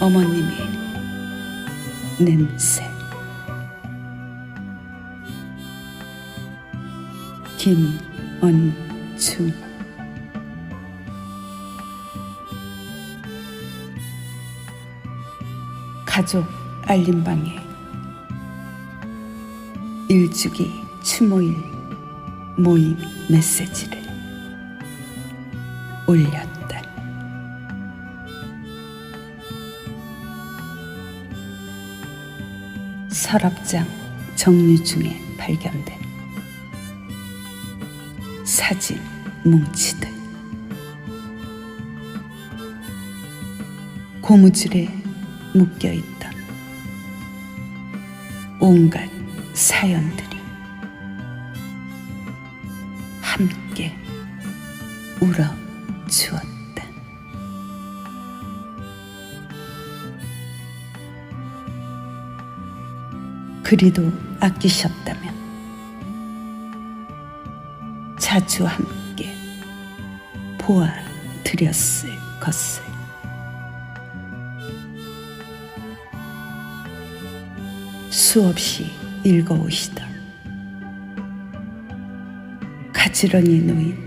어머님의 냄새 김언중 가족 알림방에 일주기 추모일 모임 메시지를 올렸다. 서랍장 정리 중에 발견된 사진 뭉치들 고무줄에 묶여 있던 온갖 사연들이 함께 울어 주었다. 그리도 아끼셨다면 자주 함께 보아 드렸을 것을. 수없이 읽어오시던 가지런히 놓인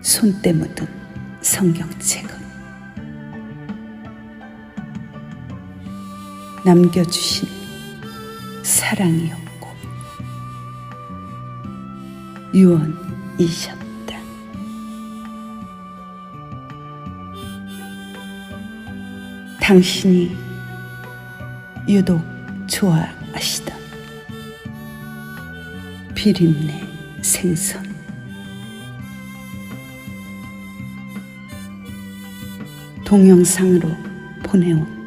손때 묻은 성경책은 남겨주신 사랑이었고 유언이셨다. 당신이 유독 좋아하시던 비린내 생선 동영상으로 보내온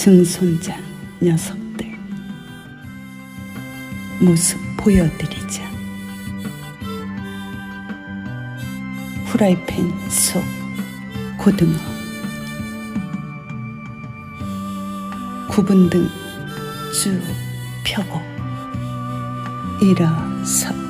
증손자 녀석들 모습 보여드리자 후라이팬 속 고등어 구분 등쭉 펴고 일어섰다.